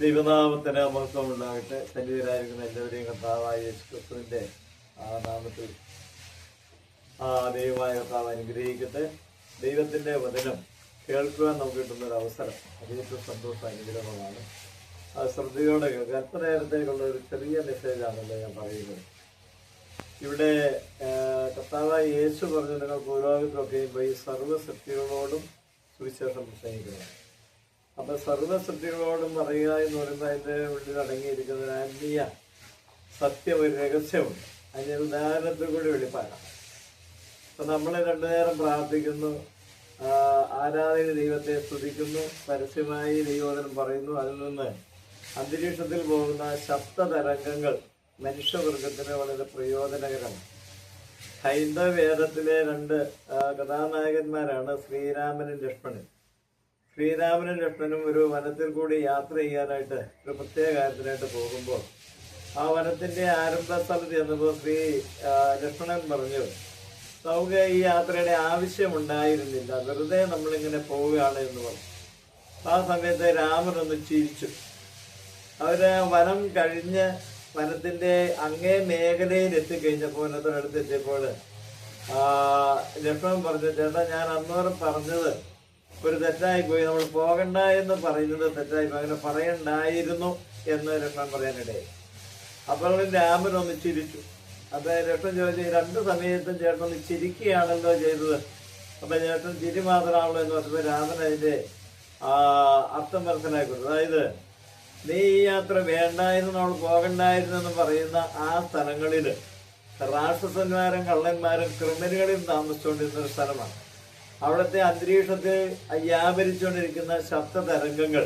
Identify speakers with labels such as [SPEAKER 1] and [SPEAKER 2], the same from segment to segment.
[SPEAKER 1] ദൈവനാമത്തിന് മഹത്വം ഉണ്ടാകട്ടെ ശരീരായിരിക്കുന്ന എല്ലാവരെയും കർത്താവായ യേശുക്രിസ്തുവിന്റെ ആ നാമത്തിൽ ആ ദൈവമായ കർത്താവ് അനുഗ്രഹിക്കട്ടെ. ദൈവത്തിന്റെ വചനം കേൾക്കുവാൻ നമുക്ക് കിട്ടുന്ന ഒരു അവസരം അതേറ്റവും സന്തോഷ അനുഗ്രഹമാണ്. അത് ശ്രദ്ധയോടെ കേൾക്കുക. അല്പനേരത്തേക്കുള്ള ഒരു ചെറിയ മെസ്സേജ് മെസ്സേജാണല്ലോ ഞാൻ പറയുന്നത്. ഇവിടെ കർത്താവായ യേശു പറഞ്ഞു നിങ്ങൾ പോയി സർവശക്തികളോടും സുവിശേഷം പ്രസംഗിക്കണം അപ്പൊ സർവസൃഷ്ടികളോടും പറയുക എന്ന് പറയുമ്പോൾ അതിന്റെ ഉള്ളിൽ അടങ്ങിയിരിക്കുന്ന ആത്മീയ സത്യം ഒരു രഹസ്യമുണ്ട്. അതിന്റെ ഉദാഹരണത്തിൽ കൂടി വെളിപ്പാടാണ്. അപ്പൊ നമ്മൾ രണ്ടു നേരം പ്രാർത്ഥിക്കുന്നു ആരാധന ദൈവത്തെ സ്തുതിക്കുന്നു പരസ്യമായി ദൈവോദനം പറയുന്നു അതിൽ നിന്ന് അന്തരീക്ഷത്തിൽ പോകുന്ന ശബ്ദ തരംഗങ്ങൾ മനുഷ്യവർഗത്തിന് വളരെ പ്രയോജനകരമാണ്. ഹൈന്ദവ വേദത്തിലെ രണ്ട് കഥാനായകന്മാരാണ് ശ്രീരാമനും ലക്ഷ്മണനും. ശ്രീരാമനും ലക്ഷ്മണനും ഒരു വനത്തിൽ കൂടി യാത്ര ചെയ്യാനായിട്ട് ഒരു പ്രത്യേക കാര്യത്തിനായിട്ട് പോകുമ്പോൾ ആ വനത്തിന്റെ ആരംഭ സ്ഥലത്ത് ചെന്നപ്പോൾ ശ്രീ ലക്ഷ്മണൻ പറഞ്ഞു നമുക്ക് ഈ യാത്രയുടെ ആവശ്യമുണ്ടായിരുന്നില്ല. വെറുതെ നമ്മളിങ്ങനെ പോവുകയാണ് എന്ന് പറഞ്ഞു. ആ സമയത്ത് ഒന്ന് ചിരിച്ചു. അവർ വനം കഴിഞ്ഞ് വനത്തിന്റെ അങ്ങേ മേഖലയിൽ എത്തിക്കഴിഞ്ഞപ്പോൾ വനത്തിനടുത്ത് എത്തിയപ്പോൾ ലക്ഷ്മണൻ പറഞ്ഞു ചേട്ടാ ഞാൻ അന്നോരം പറഞ്ഞത് ഒരു തെറ്റായി പോയി നമ്മൾ പോകണ്ട എന്ന് പറയുന്നത് തെറ്റായി അങ്ങനെ പറയണ്ടായിരുന്നു എന്ന് ലക്ഷ്മണൻ പറയാനിടയായി. അപ്പോൾ രാമൻ ഒന്ന് ചിരിച്ചു. അപ്പൊ രക്ഷം ചോദിച്ചു "ഈ രണ്ട് സമയത്തും ചേട്ടൻ ഒന്ന് ചിരിക്കുകയാണല്ലോ ചെയ്തത്? അപ്പൊ ചേട്ടൻ ചിരി മാത്രമാണല്ലോ എന്ന് പറഞ്ഞപ്പോൾ രാമൻ അതിന്റെ ആ, അർത്ഥം മനസ്സിലാക്കി കൊടുത്തു. അതായത് നീ ഈ യാത്ര വേണ്ടായിരുന്നു നമ്മൾ പോകണ്ടായിരുന്നു എന്ന് പറയുന്ന ആ സ്ഥലങ്ങളിൽ രാക്ഷസന്മാരും കള്ളന്മാരും ക്രിമിനുകളിൽ താമസിച്ചുകൊണ്ടിരുന്ന ഒരു സ്ഥലമാണ്. അവിടുത്തെ അന്തരീക്ഷത്തിൽ വ്യാപരിച്ചുകൊണ്ടിരിക്കുന്ന ശബ്ദ തരംഗങ്ങൾ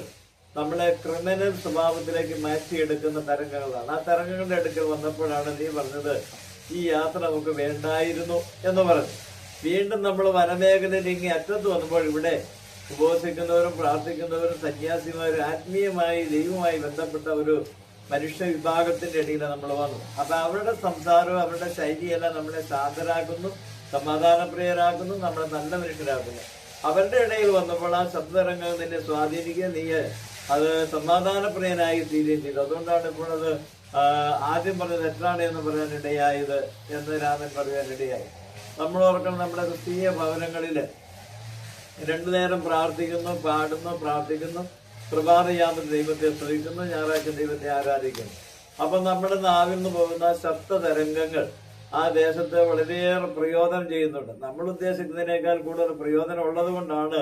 [SPEAKER 1] നമ്മളെ ക്രിമിനൽ സ്വഭാവത്തിലേക്ക് മാറ്റിയെടുക്കുന്ന തരംഗങ്ങളാണ്. ആ തരംഗങ്ങളുടെ അടുക്കൽ വന്നപ്പോഴാണ് നീ പറഞ്ഞത് ഈ യാത്ര നമുക്ക് വേണ്ടായിരുന്നു എന്ന് പറഞ്ഞു. വീണ്ടും നമ്മൾ വനമേഖലയിൽ ഇങ്ങി അറ്റത്ത് വന്നപ്പോൾ ഇവിടെ ഉപവസിക്കുന്നവരും പ്രാർത്ഥിക്കുന്നവരും സന്യാസിമാരും ആത്മീയമായി ദൈവമായി ബന്ധപ്പെട്ട ഒരു മനുഷ്യ വിഭാഗത്തിന്റെ ഇടയിൽ നമ്മൾ വന്നു അപ്പൊ അവരുടെ സംസാരവും അവരുടെ ശൈലിയെല്ലാം നമ്മളെ ശാന്തരാക്കുന്നു സമാധാനപ്രിയരാക്കുന്നു നമ്മളെ നല്ല മനുഷ്യരാക്കുന്നു അവരുടെ ഇടയിൽ വന്നപ്പോൾ ആ ശബ്ദരംഗം നിന്നെ സ്വാധീനിക്കുക നീ അത് സമാധാനപ്രിയനായി തീരുകയും ചെയ്തു അതുകൊണ്ടാണ് ഇപ്പോൾ അത് ആദ്യം പറഞ്ഞത് എത്രാണ് എന്ന് പറയാനിടയായത് എന്ന് രാമൻ പറയാനിടയായി നമ്മൾ ഓർക്കണം നമ്മുടെ ക്രിസ്തീയ ഭവനങ്ങളിൽ രണ്ടു നേരം പ്രാർത്ഥിക്കുന്നു പാടുന്നു പ്രാർത്ഥിക്കുന്നു. പ്രഭാതയാമം ദൈവത്തെ സ്തുതിക്കുന്നു ഞായറാഴ്ച ദൈവത്തെ ആരാധിക്കുന്നു. അപ്പൊ നമ്മുടെ നാവിൽ നിന്ന് പോകുന്ന ശബ്ദ തരംഗങ്ങൾ ആ ദേശത്ത് വളരെയേറെ പ്രയോജനം ചെയ്യുന്നുണ്ട്. നമ്മൾ ഉദ്ദേശിക്കുന്നതിനേക്കാൾ കൂടുതൽ പ്രയോജനം ഉള്ളത് കൊണ്ടാണ്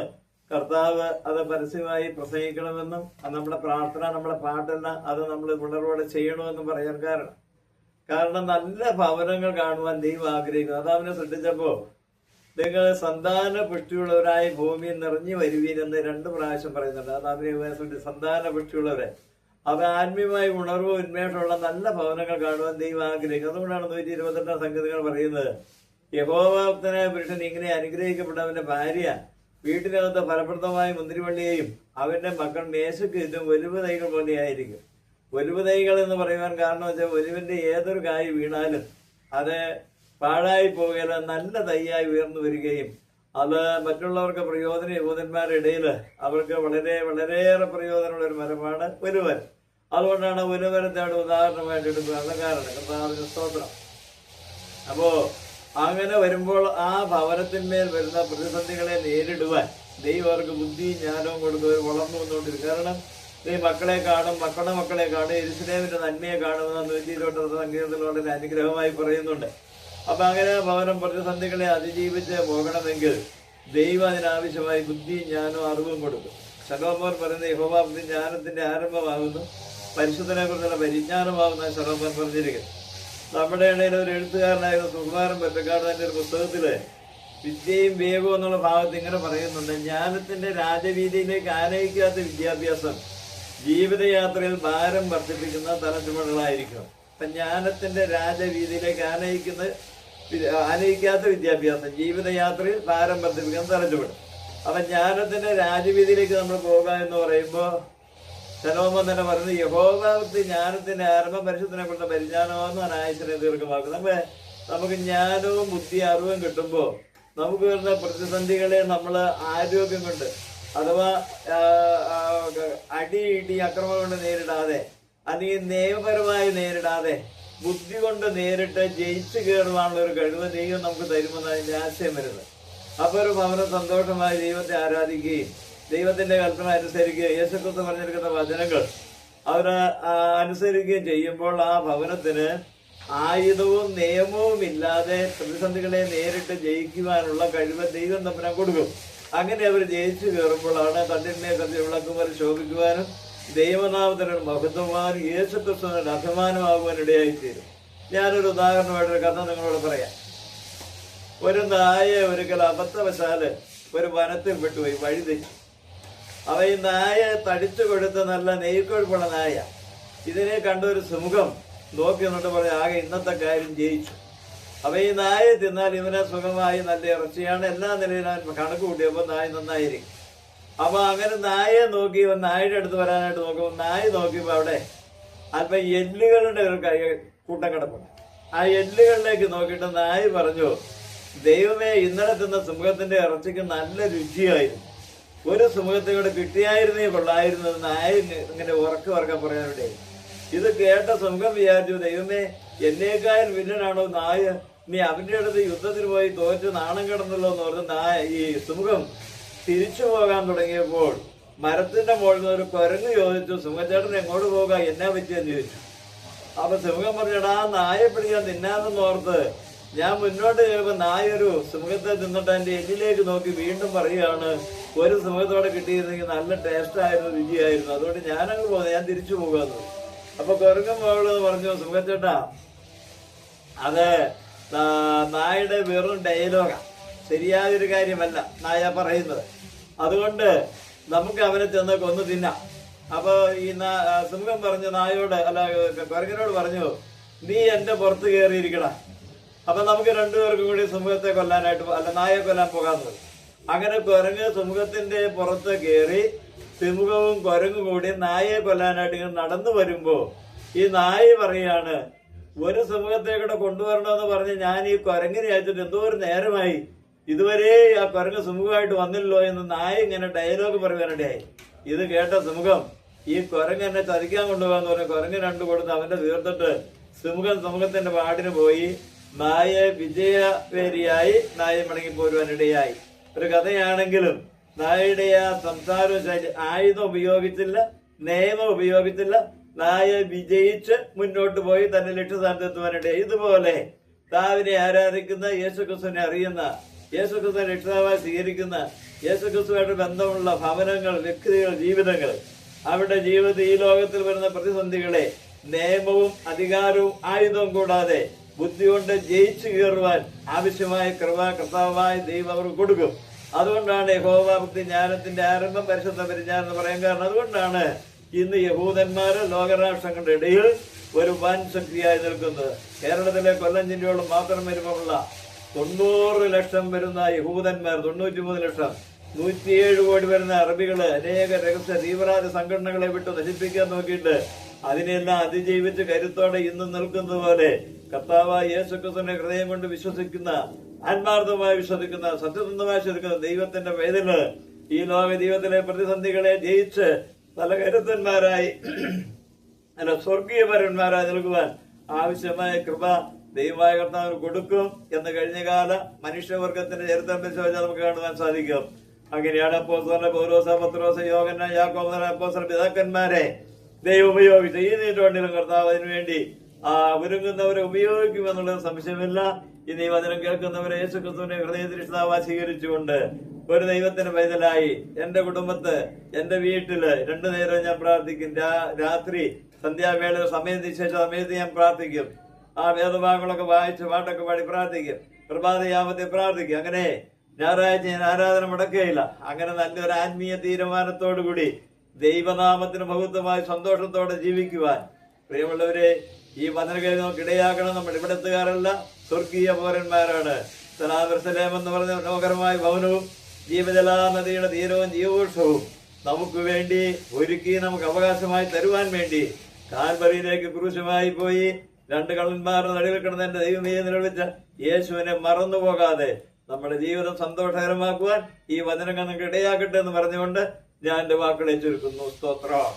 [SPEAKER 1] കർത്താവ് അത് പരസ്യമായി പ്രസംഗിക്കണമെന്നും നമ്മുടെ പ്രാർത്ഥന നമ്മുടെ പാട്ടെല്ലാം അത് നമ്മൾ ഉണർവോടെ ചെയ്യണമെന്നും പറയാൻ കാരണം. കാരണം നല്ല ഭവനങ്ങൾ കാണുവാൻ ദൈവം ആഗ്രഹിക്കുന്നു. അത് അവനെ സൃഷ്ടിച്ചപ്പോ നിങ്ങൾ സന്താന പുഷ്ടിയുള്ളവരായി ഭൂമിയിൽ നിറഞ്ഞു വരുവീൻ എന്ന് രണ്ട് പ്രാവശ്യം പറയുന്നുണ്ട്. അത് സന്താന പുഷ്ടിയുള്ളവരെ. അവ ആത്മീയമായ ഉണർവ് ഉന്മേഷമുള്ള നല്ല ഭവനങ്ങൾ കാണുവാൻ ദൈവം ആഗ്രഹിക്കും അതുകൊണ്ടാണ് നൂറ്റി ഇരുപത്തെട്ടാം സംഗതികൾ പറയുന്നത്. യഹോവാപ്തനായ പുരുഷൻ ഇങ്ങനെ അനുഗ്രഹിക്കപ്പെട്ടവന്റെ ഭാര്യ വീട്ടിനകത്ത് ഫലപ്രദമായ മുന്തിരിവള്ളിയെയും അവന്റെ മക്കൾ മേശയ്ക്ക് ചുറ്റും ഒലിവ് തൈകൾ പോലെയായിരിക്കും. ഒലിവ് തൈകൾ എന്ന് പറയുവാൻ കാരണം വെച്ചാൽ ഒലിവിന്റെ ഏതൊരു കായ് വീണാലും അത് പാഴായി പോകുകയില്ല നല്ല തൈയായി ഉയർന്നു വരികയും അത് മറ്റുള്ളവർക്ക് പ്രയോജന യഹൂദന്മാരുടെ ഇടയിൽ അവർക്ക് വളരെ വളരെയേറെ പ്രയോജനമുള്ള ഒരു മരമാണ് ഒരുവൻ. അതുകൊണ്ടാണ് ഒരുവരത്തെ ഉദാഹരണമായിട്ട് എടുക്കുന്നത് കാരണം കർത്താവിന്റെ സ്തോത്രം. അപ്പോ അങ്ങനെ വരുമ്പോൾ ആ ഭവനത്തിന്മേൽ വരുന്ന പ്രതിസന്ധികളെ നേരിടുവാൻ ദൈവം അവർക്ക് ബുദ്ധിയും ജ്ഞാനവും കൊടുത്ത് വളർന്നു വന്നുകൊണ്ടിരിക്കും. കാരണം ഈ മക്കളെ കാണും മക്കളുടെ മക്കളെ കാണും എരിശിലേമിന്റെ നന്മയെ കാണുമെന്ന് നൂറ്റി സംഗീതത്തിൽ വളരെ അനുഗ്രഹമായി പറയുന്നുണ്ട്. അപ്പൊ അങ്ങനെ പകരം പ്രതിസന്ധികളെ അതിജീവിച്ച് പോകണമെങ്കിൽ ദൈവം അതിനാവശ്യമായി ബുദ്ധിയും ജ്ഞാനവും അറിവും കൊടുക്കും. ശലോമോൻ പറയുന്ന യഹോബാബുദ്ധി ജ്ഞാനത്തിന്റെ ആരംഭമാകുന്നു പരിശുദ്ധനെ കുറിച്ചുള്ള പരിജ്ഞാനമാകുന്ന ശലോമോൻ പറഞ്ഞിരിക്കുന്നു. നമ്മുടെ ഇടയിൽ ഒരു എഴുത്തുകാരനായിരുന്നു സുകുമാരൻ പറ്റക്കാട് തന്റെ ഒരു പുസ്തകത്തിൽ വിദ്യയും വേഗവും എന്നുള്ള ഭാഗത്ത് ഇങ്ങനെ പറയുന്നുണ്ട് ജ്ഞാനത്തിന്റെ രാജവീതിയിലേക്ക് ആനയിക്കാത്ത വിദ്യാഭ്യാസം ജീവിതയാത്രയിൽ ഭാരം വർദ്ധിപ്പിക്കുന്ന തലച്ചുമടുകളായിരിക്കും അപ്പൊ ജ്ഞാനത്തിന്റെ രാജവീതിയിലേക്ക് ആനയിക്കുന്ന ആനയിക്കാത്ത വിദ്യാഭ്യാസം ജീവിതയാത്രയിൽ ഭാരം വർദ്ധിപ്പിക്കാൻ തലച്ചുമട് അപ്പൊ ജ്ഞാനത്തിന്റെ രാജവീതിയിലേക്ക് നമ്മൾ പോകുക എന്ന് പറയുമ്പോ ശലോമൻ തന്നെ പറയുന്നത് യഹോഭാവത്ത് ജ്ഞാനത്തിന്റെ ആരംഭ പരിശുദ്ധനെ കൊണ്ട് പരിജ്ഞാനമെന്ന് അനായസിനെ ദീർഘമാക്കും നമ്മൾ നമുക്ക് ജ്ഞാനവും ബുദ്ധി അറിവും കിട്ടുമ്പോൾ നമുക്ക് വരുന്ന പ്രതിസന്ധികളെ നമ്മൾ ആരോഗ്യം കൊണ്ട് അഥവാ അടി അക്രമം കൊണ്ട് നേരിടാതെ അല്ലെങ്കിൽ നിയമപരമായി നേരിടാതെ ബുദ്ധി കൊണ്ട് നേരിട്ട് ജയിച്ചു കയറുവാനുള്ള ഒരു കഴിവ് ദൈവം നമുക്ക് തരുമെന്ന് അതിന്റെ ആശയം വരുന്നത്. അപ്പൊ ഒരു ഭവനം സന്തോഷമായി ദൈവത്തെ ആരാധിക്കുകയും ദൈവത്തിന്റെ കൽപ്പന അനുസരിക്കുകയും യേശുക്രിസ്തു പറഞ്ഞിരിക്കുന്ന വചനങ്ങൾ അവർ അനുസരിക്കുകയും ചെയ്യുമ്പോൾ ആ ഭവനത്തിന് ആയുധവും നിയമവും ഇല്ലാതെ പ്രതിസന്ധികളെ നേരിട്ട് ജയിക്കുവാനുള്ള കഴിവ് ദൈവം തമ്മിനെ കൊടുക്കും. അങ്ങനെ അവർ ജയിച്ചു കയറുമ്പോഴാണ് തന്നിനെ കത്തി വിളക്കുമ്പോൾ ശോഭിക്കുവാനും ദൈവനാമത്തിനൊരു മഹത്വമാൻ യേശു ക്രിസ്തുവിന് അഭിമാനമാകുവാൻ ഇടയായിത്തീരും ഞാനൊരു ഉദാഹരണമായിട്ടൊരു കഥ നിങ്ങളോട് പറയാം. ഒരു നായ ഒരിക്കൽ അബദ്ധവശാൽ ഒരു വനത്തിൽ വിട്ടുപോയി വഴിതെറ്റി അവ ഈ നായ തടിച്ചു കൊടുത്ത നല്ല നെയ്ക്കൊഴുപ്പുള്ള നായ. ഇതിനെ കണ്ട ഒരു സുമുഖം നോക്കി എന്നിട്ട് പറഞ്ഞ ആകെ ഇന്നത്തെ കാര്യം ജയിച്ചു. അപ്പൊ ഈ നായ തിന്നാൽ ഇവനെ സുഖമായി നല്ല ഇറച്ചിയാണ്. എല്ലാ നിലയിലും കണക്ക് കൂട്ടിയപ്പോൾ നായ നന്നായിരിക്കും. അപ്പൊ അങ്ങനെ നായയെ നോക്കി നായയുടെ അടുത്ത് വരാനായിട്ട് നോക്കുമ്പോൾ നായ നോക്കിയപ്പോ അവിടെ അല്പം എല്ലുകളുടെ ഒരു കൈ കൂട്ടം കിടപ്പുണ്ട്. ആ എല്ലുകളിലേക്ക് നോക്കിയിട്ട് നായ പറഞ്ഞു ദൈവമേ ഇന്നലെ തിന്ന സുമുഖത്തിന്റെ ഇറച്ചിക്ക് നല്ല രുചിയായിരുന്നു. ഒരു സുമുഖത്തെ കൂടെ കിട്ടിയായിരുന്നേ കൊള്ളായിരുന്നു. നായ ഇങ്ങനെ ഉറക്ക ഉറക്കം പറയാനുണ്ടേ ഇത് കേട്ട സുമുഖം വിചാരിച്ചു ദൈവമേ എന്നേക്കാൾ വില്ലനാണോ നായ? നീ അവന്റെ അടുത്ത് യുദ്ധത്തിന് പോയി തോറ്റ് നാണം കിടന്നല്ലോ എന്ന് പറഞ്ഞ് നായ ഈ സുമുഖം തിരിച്ചു പോകാൻ തുടങ്ങിയപ്പോൾ മരത്തിന്റെ മുകളിൽ ഒരു കുരങ്ങ് ചോദിച്ചു സിംഹച്ചേട്ടൻ എങ്ങോട്ട് പോവുക എന്നാ പറ്റിയെന്ന് ചോദിച്ചു. അപ്പൊ സിംഹം പറഞ്ഞടാ നായെ പിടിക്കാൻ തിന്നാമെന്ന് ഓർത്ത് ഞാൻ മുന്നോട്ട് ചെയ്യുമ്പോ നായൊരു സിംഹത്തെ തിന്നിട്ട് എന്റെ എല്ലിലേക്ക് നോക്കി വീണ്ടും പറയുകയാണ് ഒരു സിംഹത്തോടെ കിട്ടിയിരുന്നെങ്കിൽ നല്ല ടേസ്റ്റ് ആയിരുന്നു രുചിയായിരുന്നു. അതുകൊണ്ട് ഞാനങ്ങ് പോകുന്നത് ഞാൻ തിരിച്ചു പോകാന്ന് അപ്പൊ കുരങ്ങൻ മകളെന്ന് പറഞ്ഞു സിംഹച്ചേട്ടാ അത് നായുടെ വെറും ഡയലോഗാ ശരിയായൊരു കാര്യമല്ല നായ പറയുന്നത്. അതുകൊണ്ട് നമുക്ക് അവനെ ചെന്ന് കൊന്നു തിന്നാം. അപ്പൊ ഈ സിംഹം പറഞ്ഞു നായോട് അല്ല കുരങ്ങനോട് പറഞ്ഞു നീ എന്റെ പുറത്ത് കയറിയിരിക്കടാ അപ്പൊ നമുക്ക് രണ്ടുപേർക്കും കൂടി സിംഹത്തെ കൊല്ലാനായിട്ട് അല്ല നായെ കൊല്ലാൻ പോകാമെന്ന്. അങ്ങനെ കുരങ്ങ് സിംഹത്തിന്റെ പുറത്ത് കയറി സിംഹവും കുരങ്ങും കൂടി നായയെ കൊല്ലാനായിട്ട് ഇങ്ങനെ നടന്നു വരുമ്പോ ഈ നായ പറയാണ് ഒരു സമൂഹത്തെ കൂടെ കൊണ്ടുവരണമെന്ന് പറഞ്ഞ് ഞാൻ ഈ കുരങ്ങിനെ അയച്ചിട്ട് എന്തോ ഒരു നേരമായി ഇതുവരെ ആ കുരങ്ങ് സുമുഖമായിട്ട് വന്നില്ലല്ലോ എന്ന് നായ ഇങ്ങനെ ഡയലോഗ് പറയാനിടയായി ഇത് കേട്ട സുമുഖം ഈ കുരങ്ങ് എന്നെ ചതിക്കാൻ കൊണ്ടുപോകാന്ന് പറഞ്ഞ കുരങ്ങ് രണ്ടു കൊടുത്ത് അവന്റെ തീർത്തിട്ട് സുമുഖം സുമുഖത്തിന്റെ പാടിന് പോയി. നായ വിജയവേരിയായി നായ മടങ്ങി പോരുവാനിടയായി. ഒരു കഥയാണെങ്കിലും നായയുടെ ആ സംസാര ശൈലി ആയുധം ഉപയോഗിച്ചില്ല നിയമം ഉപയോഗിച്ചില്ല. നായ വിജയിച്ച് മുന്നോട്ട് പോയി തന്റെ ലക്ഷ്യസ്ഥാനത്ത് എത്തുവാനിടയായി. ഇതുപോലെ താവിനെ ആരാധിക്കുന്ന യേശുക്രിസ്തുവിനെ അറിയുന്ന യേശുക്രിസ്തുവിനെ രക്ഷിതാവായി സ്വീകരിക്കുന്ന യേശുക്രിസ്തുവായിട്ട് ബന്ധമുള്ള ഭവനങ്ങൾ വ്യക്തികൾ ജീവിതങ്ങൾ. അവരുടെ ജീവിതത്തിൽ ഈ ലോകത്തിൽ വരുന്ന പ്രതിസന്ധികളെ നിയമവും അധികാരവും ആയുധവും കൂടാതെ ബുദ്ധി കൊണ്ട് ജയിച്ചു കയറുവാൻ ആവശ്യമായ കൃപ കർത്താവായ ദൈവം അവർക്ക് കൊടുക്കും. അതുകൊണ്ടാണ് യഹോവാഭക്തി ജ്ഞാനത്തിന്റെ ആരംഭം പരിശുദ്ധ പരിജ്ഞാനം എന്ന് പറയാൻ കാരണം. അതുകൊണ്ടാണ് ഇന്ന് യഹൂദന്മാര് ലോകരാഷ്ട്രങ്ങളുടെ ഇടയിൽ ഒരു വൻ ശക്തിയായി നിൽക്കുന്നത്. കേരളത്തിലെ കൊല്ലം ജില്ലയോളം മാത്രം വരുമ്പോഴുള്ള തൊണ്ണൂറ് ലക്ഷം വരുന്ന യഹൂദന്മാർ തൊണ്ണൂറ്റി മൂന്ന് ലക്ഷം. നൂറ്റിയേഴ് കോടി വരുന്ന അറബികൾ അനേക രഹസ്യ തീവ്രവാദ സംഘടനകളെ വിട്ട് നശിപ്പിക്കാൻ നോക്കിയിട്ട് അതിനെല്ലാം അതിജീവിച്ച് കരുത്തോടെ ഇന്ന് നിൽക്കുന്നത് പോലെ കർത്താവായ യേശുക്രിസ്തുവിന്റെ ഹൃദയം കൊണ്ട് വിശ്വസിക്കുന്ന ആത്മാർത്ഥമായി വിശ്വസിക്കുന്ന സത്യസന്ധമായി വിശ്വസിക്കുന്ന ദൈവത്തിന്റെ വേദന ഈ ലോക ദൈവത്തിലെ പ്രതിസന്ധികളെ ജയിച്ച് പല കരുത്തന്മാരായി അല്ല സ്വർഗീയപരന്മാരായി നൽകുവാൻ ആവശ്യമായ കൃപ ദൈവമായ കർത്താവിന് കൊടുക്കും എന്ന് കഴിഞ്ഞ കാല മനുഷ്യവർഗത്തിന്റെ ചരിത്രം പരിശോധിച്ചാൽ നമുക്ക് കാണുവാൻ സാധിക്കും. അങ്ങനെയാണ് അപ്പോസറിന്റെ പൗരോസ പത്രോസ യോഗന യാക്കോബന അപ്പോസ്തല പിതാക്കന്മാരെ ദൈവം ഉപയോഗിച്ച് ഈ നീട്ടുവണ്ടിലും കർത്താവ് അതിനുവേണ്ടി ആ ഒരുങ്ങുന്നവരെ ഉപയോഗിക്കുമെന്നുള്ളത് സംശയമില്ല. ഇനി വചനം കേൾക്കുന്നവരെ യേശു ക്രിസ്തുവിന്റെ ഹൃദയദൃഷ്ടാവ സ്വീകരിച്ചുകൊണ്ട് ഒരു ദൈവത്തിന് പൈതലായി എന്റെ കുടുംബത്ത് എന്റെ വീട്ടിൽ രണ്ടു നേരം ഞാൻ പ്രാർത്ഥിക്കും. രാത്രി സന്ധ്യാവേള സമയത്തിന് ശേഷം സമയത്ത് ഞാൻ പ്രാർത്ഥിക്കും. ആ വേദഭാഗങ്ങളൊക്കെ വായിച്ച് പാട്ടൊക്കെ പാടി പ്രാർത്ഥിക്കും. പ്രഭാതയാമത്തെ പ്രാർത്ഥിക്കും. അങ്ങനെ ഞായറാഴ്ച ഞാൻ ആരാധന മുടക്കുകയില്ല. അങ്ങനെ നല്ലൊരു ആത്മീയ തീരുമാനത്തോടു കൂടി ദൈവനാമത്തിന് ബഹുത്വമായി സന്തോഷത്തോടെ ജീവിക്കുവാൻ പ്രിയമുള്ളവരെ ഈ വചനകേൾ നമുക്ക് ഇടയാക്കണം. നമ്മൾ ഇവിടത്തുകാരല്ല സ്വർഗീയ പൗരന്മാരാണ്. സലാമർസലേം എന്ന് പറഞ്ഞ മനോഹരമായ ഭവനവും ജീവജലാ നദിയുടെ തീരവും ജീവോഷവും നമുക്ക് വേണ്ടി ഒരുക്കി നമുക്ക് അവകാശമായി തരുവാൻ വേണ്ടി കാൽവരിയിലേക്ക് ക്രൂശമായി പോയി രണ്ട് കള്ളന്മാരുടെ നടുവിൽ കിടന്ന് എന്റെ ദൈവമേ നിലവിളിച്ച യേശുവിനെ മറന്നു പോകാതെ നമ്മുടെ ജീവിതം സന്തോഷകരമാക്കുവാൻ ഈ വചനങ്ങൾ നിങ്ങൾക്ക് ഇടയാക്കട്ടെ എന്ന് പറഞ്ഞുകൊണ്ട് ഞാൻ എന്റെ വാക്കുകളെ ചുരുക്കുന്നു. സ്തോത്രം.